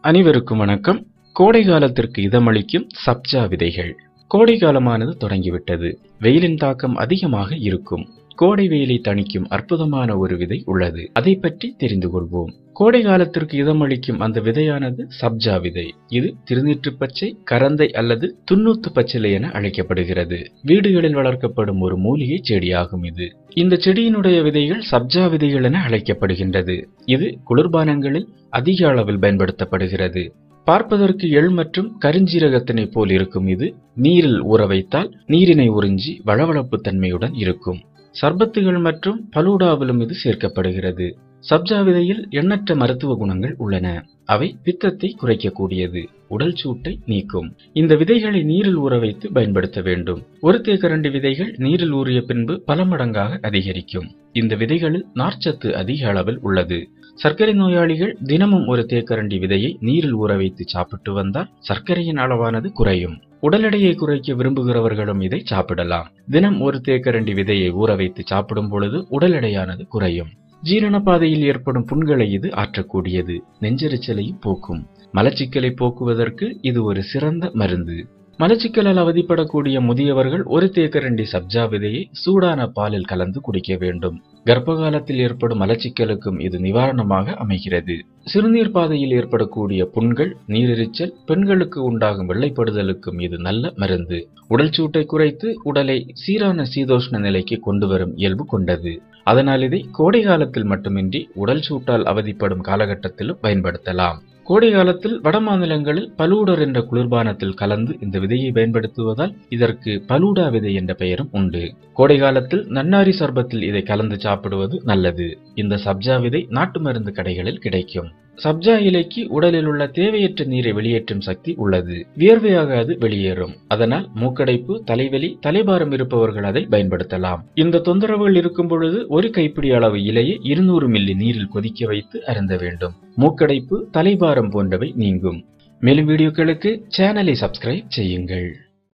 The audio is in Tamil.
அனைவருக்கும் வணக்கம். கோடை காலத்திற்கு இதமளிக்கும் சப்ஜா விதைகள். கோடை காலமானது தொடங்கிவிட்டது. வெயிலின் தாக்கம் அதிகமாக இருக்கும். கோடை வெயிலை தணிக்கும் அற்புதமான ஒரு விதை உள்ளது. அதை பற்றி தெரிந்து கொள்வோம். கோடை காலத்திற்கு இதமளிக்கும் அந்த விதையானது சப்ஜா விதை. இது திருநீற்று பச்சை கரந்தை அல்லது துண்ணூத்து பச்சிலை என அழைக்கப்படுகிறது. வீடுகளில் வளர்க்கப்படும் ஒரு மூலிகை செடியாகும் இது. இந்த செடியினுடைய விதைகள் சப்ஜா விதைகள் என அழைக்கப்படுகின்றது. இது குளிர்பானங்களில் அதிக அளவில் பயன்படுத்தப்படுகிறது. பார்ப்பதற்கு எள் மற்றும் கருஞ்சீரகத்தினை போல் இருக்கும் இது. நீரில் ஊற வைத்தால் நீரினை உறிஞ்சி வளவளப்பு தன்மையுடன் இருக்கும். சர்பத்துகள் மற்றும் பலூடாவிலும் இது சேர்க்கப்படுகிறது. சப்ஜா விதையில் எண்ணற்ற மருத்துவ குணங்கள் உள்ளன. அவை பித்தத்தை குறைக்கக்கூடியது. உடல் சூட்டை நீக்கும். இந்த விதைகளை நீரில் ஊற வைத்து பயன்படுத்த வேண்டும். ஒரு தேக்கரண்டி விதைகள் நீரில் ஊறிய பின்பு பல மடங்காக அதிகரிக்கும். இந்த விதைகளில் நார்ச்சத்து அதிக அளவில் உள்ளது. சர்க்கரை நோயாளிகள் தினமும் ஒரு தேக்கரண்டி விதையை நீரில் ஊற வைத்து சாப்பிட்டு வந்தால் சர்க்கரையின் அளவானது குறையும். உடல் எடையை குறைக்க விரும்புகிறவர்களும் இதை சாப்பிடலாம். தினம் ஒரு தேக்கரண்டி விதையை ஊற வைத்து சாப்பிடும் பொழுது உடல் எடையானது குறையும். ஜீரணப்பாதையில் ஏற்படும் புண்களை இது ஆற்றக்கூடியது. நெஞ்செரிச்சலையும் போக்கும். மலச்சிக்கலை போக்குவதற்கு இது ஒரு சிறந்த மருந்து. மலச்சிக்கலால் அவதிப்படக்கூடிய முதியவர்கள் ஒரு தேக்கரண்டி சப்ஜா விதையை சூடான பாலில் கலந்து குடிக்க வேண்டும். கர்ப்ப காலத்தில் ஏற்படும் மலச்சிக்கலுக்கும் இது நிவாரணமாக அமைகிறது. சிறுநீர் பாதையில் ஏற்படக்கூடிய புண்கள் நீரிழிச்சல் பெண்களுக்கு உண்டாகும் வெள்ளைப்படுதலுக்கும் இது நல்ல மருந்து. உடல் சூட்டை குறைத்து உடலை சீரான சீதோஷ்ண நிலைக்கு கொண்டு வரும் இயல்பு கொண்டது. அதனால் இதை கோடை காலத்தில் மட்டுமின்றி உடல் சூட்டால் அவதிப்படும் காலகட்டத்திலும் பயன்படுத்தலாம். கோடை காலத்தில் வட மாநிலங்களில் பலூடர் என்ற குளிர்பானத்தில் கலந்து இந்த விதையை பயன்படுத்துவதால் இதற்கு பலூடா விதை என்ற பெயரும் உண்டு. கோடை காலத்தில் நன்னாரி சர்பத்தில் இதை கலந்து சாப்பிடுவது நல்லது. இந்த சப்ஜா விதை நாட்டு மருந்து கடைகளில் கிடைக்கும். சப்ஜா இலைக்கு உடலில் உள்ள தேவையற்ற நீரை வெளியேற்றும் சக்தி உள்ளது. வியர்வையாக அது வெளியேறும். அதனால் மூக்கடைப்பு தலைவலி தலைபாரம் இருப்பவர்கள் அதை பயன்படுத்தலாம். இந்த தொந்தரவுகள் இருக்கும் பொழுது ஒரு கைப்பிடி அளவு இலையை இருநூறு மில்லி நீரில் கொதிக்க வைத்து அருந்த வேண்டும். மூக்கடைப்பு தலைபாரம் போன்றவை நீங்கும். மேலும் வீடியோக்களுக்கு சேனலை சப்ஸ்கிரைப் செய்யுங்கள்.